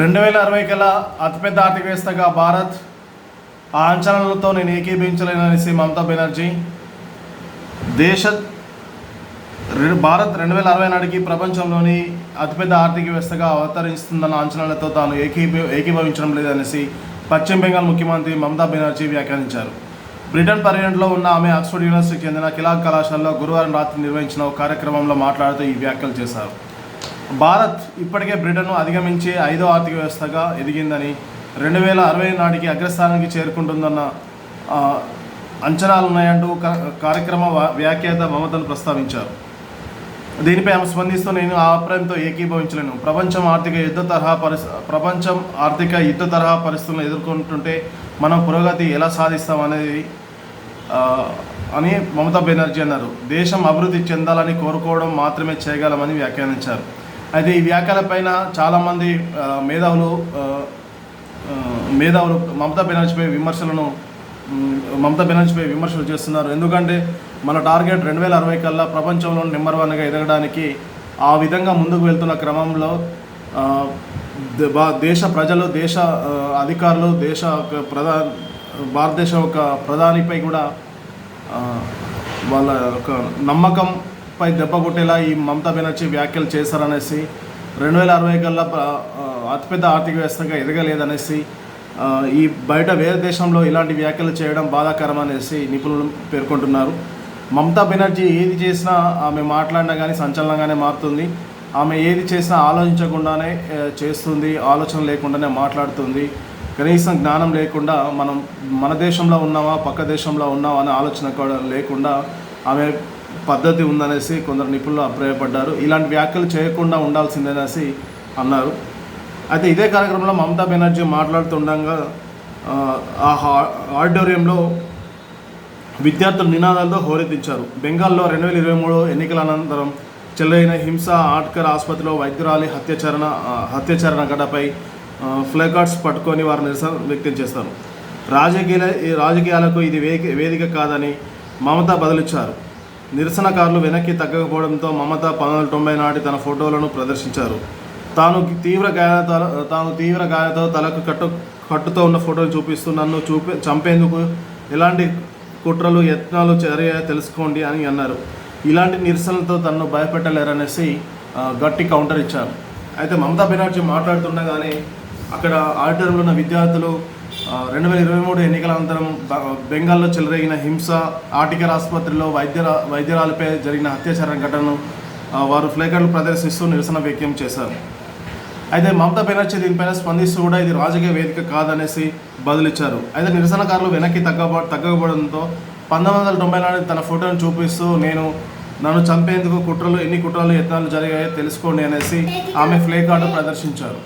రెండు వేల అరవై కల్లా అతిపెద్ద ఆర్థిక వ్యవస్థగా భారత్ ఆ అంచనాలతో నేను ఏకీభించలేననేసి మమతా బెనర్జీ. దేశ భారత్ రెండు వేల అరవై నాటికి ప్రపంచంలోని అతిపెద్ద ఆర్థిక వ్యవస్థగా అవతరిస్తుందన్న అంచనాలతో తాను ఏకీభ ఏకీభవించడం లేదనేసి పశ్చిమ బెంగాల్ ముఖ్యమంత్రి మమతా బెనర్జీ వ్యాఖ్యానించారు. బ్రిటన్ పర్యటనలో ఉన్న ఆమె ఆక్స్ఫర్డ్ యూనివర్సిటీకి చెందిన కిలాగ్ కళాశాలలో గురువారం రాత్రి నిర్వహించిన ఒక కార్యక్రమంలో మాట్లాడుతూ ఈ వ్యాఖ్యలు చేశారు. భారత్ ఇప్పటికే బ్రిటన్ను అధిగమించి ఐదో ఆర్థిక వ్యవస్థగా ఎదిగిందని రెండు వేల అరవై నాటికి అగ్రస్థానానికి చేరుకుంటుందన్న అంచనాలు ఉన్నాయంటూ కార్యక్రమ వ్యాఖ్యాత మమతను ప్రస్తావించారు. దీనిపై ఆమె స్పందిస్తూ నేను ఆ అభిప్రాయంతో ఏకీభవించలేను. ప్రపంచం ఆర్థిక యుద్ధ తరహా పరిస్థి ప్రపంచం ఆర్థిక యుద్ధ తరహా పరిస్థితులను ఎదుర్కొంటుంటే మనం పురోగతి ఎలా సాధిస్తాం అనేది అని మమతా బెనర్జీ అన్నారు. దేశం అభివృద్ధి చెందాలని కోరుకోవడం మాత్రమే చేయగలమని వ్యాఖ్యానించారు. అయితే ఈ వ్యాఖ్యలపైన చాలామంది మేధావులు మేధావులు మమతా బెనర్జీపై విమర్శలను మమతా బెనర్జీపై విమర్శలు చేస్తున్నారు. ఎందుకంటే మన టార్గెట్ రెండు వేల అరవై కల్లా ప్రపంచంలో నెంబర్ వన్గా ఎదగడానికి ఆ విధంగా ముందుకు వెళ్తున్న క్రమంలో బా- దేశ ప్రజలు దేశ అధికారులు దేశ ఒక ప్రధా భారతదేశం యొక్క ప్రధానిపై కూడా వాళ్ళ వాళ్ళ ఒక పై దెబ్బ కొట్టేలా ఈ మమతా బెనర్జీ వ్యాఖ్యలు చేశారనేసి రెండు వేల అరవై కల్లా అతిపెద్ద ఆర్థిక వ్యవస్థగా ఎదగలేదనేసి ఈ బయట వేరే దేశంలో ఇలాంటి వ్యాఖ్యలు చేయడం బాధాకరం అనేసి నిపుణులు పేర్కొంటున్నారు. మమతా బెనర్జీ ఏది చేసినా ఆమె మాట్లాడినా కానీ సంచలనంగానే మారుతుంది. ఆమె ఏది చేసినా ఆలోచించకుండానే చేస్తుంది ఆలోచన లేకుండానే మాట్లాడుతుంది. కనీసం జ్ఞానం లేకుండా మనం మన దేశంలో ఉన్నామా పక్క దేశంలో ఉన్నామా అనే ఆలోచన కూడా లేకుండా ఆమె పద్ధతి ఉందనేసి కొందరు నిపుణులు అభిప్రాయపడ్డారు. ఇలాంటి వ్యాఖ్యలు చేయకుండా ఉండాల్సిందనేసి అన్నారు. అయితే ఇదే కార్యక్రమంలో మమతా బెనర్జీ మాట్లాడుతుండగా ఆ, హా- ఆడిటోరియంలో విద్యార్థులు నినాదాలతో హోరెత్తించారు. బెంగాల్లో రెండు వేల ఇరవై మూడు ఎన్నికల అనంతరం చెల్లైన హింస ఆట్కర్ ఆసుపత్రిలో వైద్యురాలి హత్యాచరణ హత్యాచరణ ఘటపై ఫ్లెకార్డ్స్ పట్టుకొని వారు నిరసన వ్యక్తం చేస్తారు. రాజకీయ ఈ రాజకీయాలకు ఇది వేదిక వేదిక కాదని మమత బదులిచ్చారు. నిరసనకారులు వెనక్కి తగ్గకపోవడంతో మమత పంతొమ్మిది తొంభై నాటి తన ఫోటోలను ప్రదర్శించారు. తాను తీవ్ర గాయాలతో తాను తీవ్ర గాయతో తలకు కట్టు కట్టుతో ఉన్న ఫోటోలు చూపిస్తూ నన్ను చూపి చంపేందుకు ఎలాంటి కుట్రలు యత్నాలు చర్య తెలుసుకోండి అని అన్నారు. ఇలాంటి నిరసనలతో తనను భయపెట్టలేరనేసి గట్టి కౌంటర్ ఇచ్చారు. అయితే మమతా బెనర్జీ మాట్లాడుతుండగానే అక్కడ ఆడిటర్లో ఉన్న విద్యార్థులు రెండు వేల ఇరవై మూడు ఎన్నికల అనంతరం బ- బెంగాల్లో చెలరేగిన హింస ఆటికర్ ఆసుపత్రిలో వైద్య వైద్యురాలపై జరిగిన అత్యాచారం ఘటనను వారు ఫ్లేకర్లు ప్రదర్శిస్తూ నిరసన వ్యక్తం చేశారు. అయితే మమతా బెనర్జీ దీనిపైన స్పందిస్తూ కూడా ఇది రాజకీయ వేదిక కాదనేసి బదులిచ్చారు. అయితే నిరసనకారులు వెనక్కి తగ్గబ తగ్గకపోవడంతో పంతొమ్మిది వందల తొంభై నాడు తన ఫోటోను చూపిస్తూ నేను నన్ను చంపేందుకు కుట్రలు ఎన్ని కుట్రలు యత్నాలు జరిగాయో తెలుసుకోండి అనేసి ఆమె ఫ్లే కార్డు ప్రదర్శించారు.